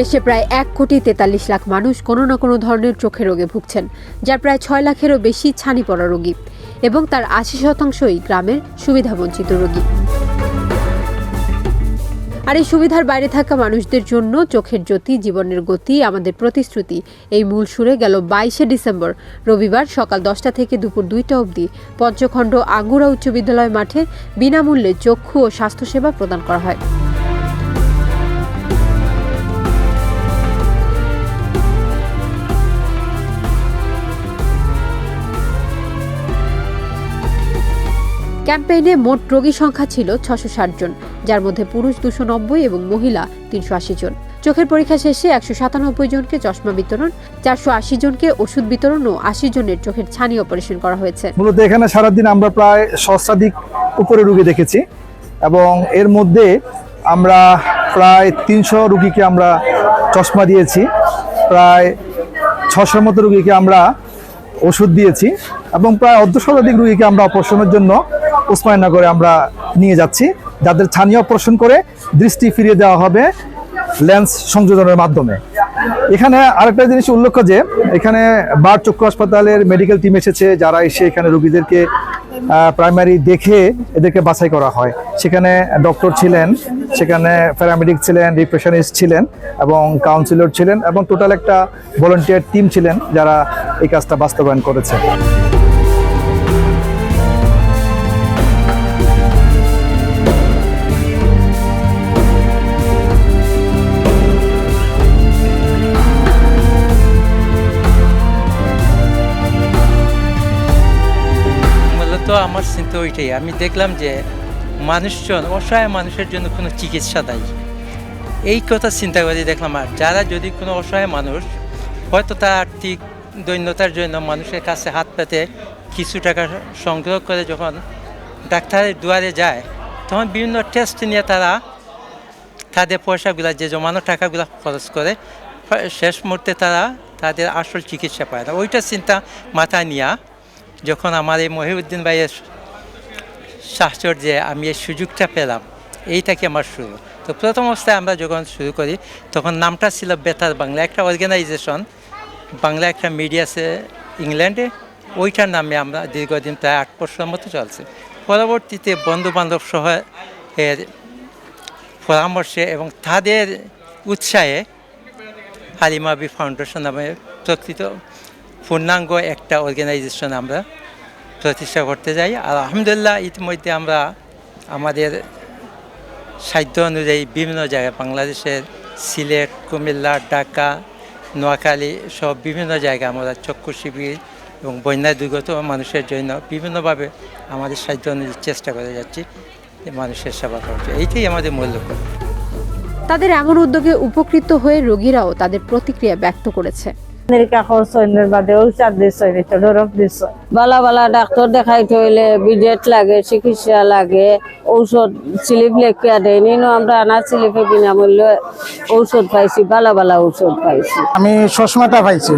দেশে প্রায় এক কোটি তেতাল্লিশ লাখ মানুষ কোনো না কোনো ধরনের চোখের রোগে ভুগছেন, যার প্রায় ছয় লাখেরও বেশি ছানি পড়া রোগী এবং তার আশি শতাংশই গ্রামের সুবিধাবঞ্চিত রোগী। আর এই সুবিধার বাইরে থাকা মানুষদের জন্য চোখের জ্যোতি, জীবনের গতি, আমাদের প্রতিশ্রুতি, এই মূল সুরে গেল বাইশে ডিসেম্বর, রবিবার সকাল দশটা থেকে দুপুর দুইটা অবধি পঞ্চখণ্ড আঙ্গুরা উচ্চ বিদ্যালয় মাঠে বিনামূল্যে চক্ষু ও স্বাস্থ্যসেবা প্রদান করা হয়। ক্যাম্পেইনে মোট রোগী সংখ্যা ছিল ছশো জন, যার মধ্যে পুরুষ দুশো নব্বই এবং মহিলা তিনশো আশি জন। চোখের পরীক্ষা শেষে একশো সাতানব্বই জনকে চশমা বিতরণ, চারশো আশি জনকে ওষুধ বিতরণ ও আশি জনের চোখের ছানি অপারেশন করা হয়েছে। মূলত এখানে সারাদিন আমরা প্রায় সহস্রাধিক উপরে রুগী দেখেছি এবং এর মধ্যে আমরা প্রায় তিনশো রুগীকে আমরা চশমা দিয়েছি, প্রায় ছশোর মতো রুগীকে আমরা ওষুধ দিয়েছি এবং প্রায় অর্ধ শতাধিক রুগীকে আমরা অপারেশনের জন্য উসমানীনগরে আমরা নিয়ে যাচ্ছি। যাদের ছানি অপারেশন করে দৃষ্টি ফিরিয়ে দেওয়া হবে লেন্স সংযোজনের মাধ্যমে। এখানে আরেকটা জিনিস উল্লেখ্য যে, এখানে বার চক্ষু হাসপাতালের মেডিকেল টিম এসেছে, যারা এসে এখানে রোগীদেরকে প্রাইমারি দেখে এদেরকে বাছাই করা হয়। সেখানে ডক্টর ছিলেন, সেখানে প্যারামেডিক ছিলেন রিপ্রেশনিস্ট ছিলেন, এবং কাউন্সিলর ছিলেন, এবং টোটাল একটা ভলেন্টিয়ার টিম ছিলেন যারা এই কাজটা বাস্তবায়ন করেছে। আমার চিন্তা ওইটাই। আমি দেখলাম যে মানুষজন, অসহায় মানুষের জন্য কোনো চিকিৎসা নাই এই কথা চিন্তা করে দেখলাম, আর যারা যদি কোনো অসহায় মানুষ, হয়তো তার আর্থিক দৈন্যতার জন্য মানুষের কাছে হাত পেতে কিছু টাকা সংগ্রহ করে যখন ডাক্তারের দুয়ারে যায়, তখন বিভিন্ন টেস্ট নিয়ে তারা তাদের পয়সাগুলো, যে জমানো টাকাগুলো খরচ করে, শেষ মুহূর্তে তারা তাদের আসল চিকিৎসা পায় না। ওইটা চিন্তা মাথায় নিয়ে যখন আমার এই মহিউদ্দিন ভাইয়ের সাহচর্যে আমি এই সুযোগটা পেলাম এইটাকে আমার শুরু? তো প্রথম অবস্থায় আমরা যখন শুরু করি, তখন নামটা ছিল বেতার বাংলা, একটা অর্গানাইজেশন বাংলা একটা মিডিয়াছে ইংল্যান্ডে ওইটার নামে আমরা দীর্ঘদিন প্রায় আট বছরের মতো চলছে। পরবর্তীতে বন্ধু বান্ধব সহ এর পরামর্শে এবং তাদের উৎসাহে হালিমাবি ফাউন্ডেশন নামে প্রকৃত পূর্ণাঙ্গ একটা অর্গানাইজেশন আমরা প্রতিষ্ঠা করতে যাই আর আলহামদুলিল্লাহ ইতিমধ্যে আমরা আমাদের সাধ্য অনুযায়ী বিভিন্ন জায়গায়, বাংলাদেশের সিলেট, কুমিল্লা, ঢাকা, নোয়াখালী সব বিভিন্ন জায়গায় আমরা চক্ষু শিবির এবং বন্যায় দুর্গত মানুষের জন্য বিভিন্নভাবে আমাদের সাধ্য অনুযায়ী চেষ্টা করে যাচ্ছি মানুষের সেবা জন্য। এইটাই আমাদের মূল লক্ষ্য। তাদের এমন উদ্যোগে উপকৃত হয়ে রোগীরাও তাদের প্রতিক্রিয়া ব্যক্ত করেছে। বালা বালা ডাক্তার দেখাইতে হইলে বিডেট লাগে চিকিৎসা লাগে ঔষধ স্লিপ লেখিয়া দেয়। নিনো আমরা আনা স্লিপে বিনামূল্যে ঔষধ পাইছি বালা বালা ঔষধ পাইছি। আমি চশমাটা পাইছি।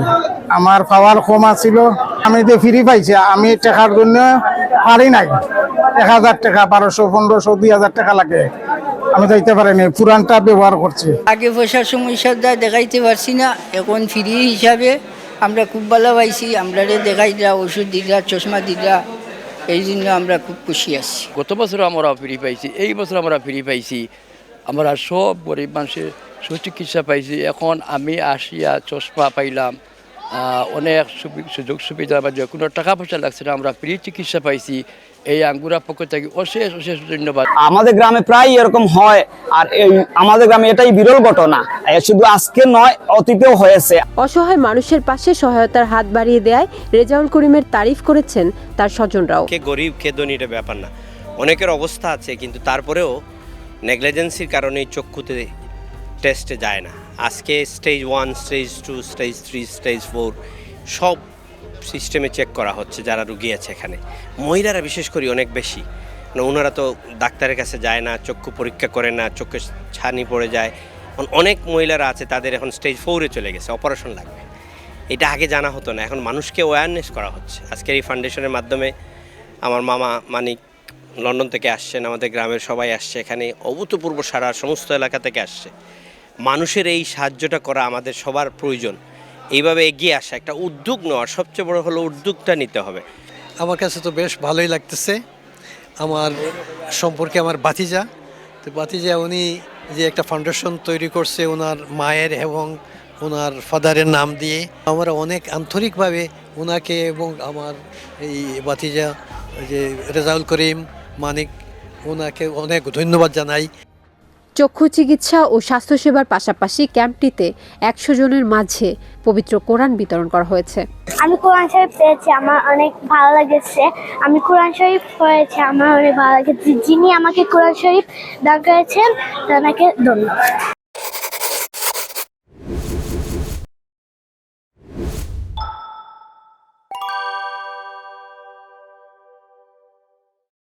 আমার পাওয়ার কম আছিল আমি তো ফ্রি পাইছি আমি টাকার জন্য পারি নাই। এক হাজার টাকা বারোশো পনেরোশো দুই হাজার টাকা লাগে। আমি যাইতে পারিনি পুরানটা ব্যবহার করছি। আগে পয়সার সমস্যা যা দেখাইতে পারছি না এখন ফ্রি হিসাবে আমরা খুব ভালো পাইছি আমরা দেখাই দিলা ওষুধ দিলা চশমা দিলা এই জন্য আমরা খুব খুশি আছি। গত বছর আমরা ফ্রি পাইছি এই বছর আমরা ফ্রি পাইছি। আমরা সব গরিব মানুষের সুচিকিৎসা পাইছি এখন আমি আসিয়া চশমা পাইলাম অনেক সুযোগ সুবিধা বা যে কোনো টাকা পয়সা লাগছে না আমরা ফ্রি চিকিৎসা পাইছি। এই আঙ্গুরা পক্ষ থেকে অশেষ অশেষ ধন্যবাদ। আমাদের গ্রামে প্রায় এরকম হয় আর এই আমাদের গ্রামে এটাই বিরল ঘটনা। শুধু আজকে নয় অতীতেও হয়েছে। অসহায় মানুষের পাশে সহায়তার হাত বাড়িয়ে দেয় রেজাউল করিমের তারিফ করেছেন তার স্বজনরাও। কে গরিব কে ধনী এটা ব্যাপার না। অনেকের অবস্থা আছে কিন্তু তারপরেও নেগলিজেন্সির কারণে চক্ষুতে টেস্টে যায় না। আজকে stage one stage two stage three stage four সব সিস্টেমে চেক করা হচ্ছে যারা রুগী আছে এখানে। মহিলারা বিশেষ করে অনেক বেশি। মানে ওনারা তো ডাক্তারের কাছে যায় না, চক্ষু পরীক্ষা করে না, চোখে ছানি পড়ে যায়। অনেক মহিলারা আছে, তাদের এখন স্টেজ ফোরে চলে গেছে অপারেশন লাগবে। এটা আগে জানা হতো না, এখন মানুষকে অ্যাওয়ারনেস করা হচ্ছে। আজকের এই ফাউন্ডেশনের মাধ্যমে আমার মামা মানিক লন্ডন থেকে আসছেন, আমাদের গ্রামের সবাই আসছে এখানে, অভূতপূর্ব সারা সমস্ত এলাকা থেকে আসছে। মানুষের এই সাহায্যটা করা আমাদের সবার প্রয়োজন। এইভাবে এগিয়ে আসা, একটা উদ্যোগ নেওয়ার সবচেয়ে বড় হলো উদ্যোগটা নিতে হবে। আমার কাছে তো বেশ ভালোই লাগতেছে। আমার সম্পর্কে আমার বাতিজা তো বাতিজা উনি যে একটা ফাউন্ডেশন তৈরি করছে ওনার মায়ের এবং ওনার ফাদারের নাম দিয়ে, আমরা অনেক আন্তরিকভাবে ওনাকে এবং আমার এই বাতিজা যে রেজাউল করিম মানিক ওনাকে অনেক ধন্যবাদ জানাই। চক্ষু চিকিৎসা ও স্বাস্থ্যসেবার পাশাপাশি ক্যাম্পটিতে একশো জনের মাঝে পবিত্র কোরআন বিতরণ করা হয়েছে। আমি কোরআন শরীফ পেয়েছি আমার অনেক ভালো লেগেছে। আমি কোরআন শরীফ পড়েছি, আমার অনেক ভালো লেগেছে। যিনি আমাকে কোরআন শরীফ দান করেছেন তাকে ধন্যবাদ।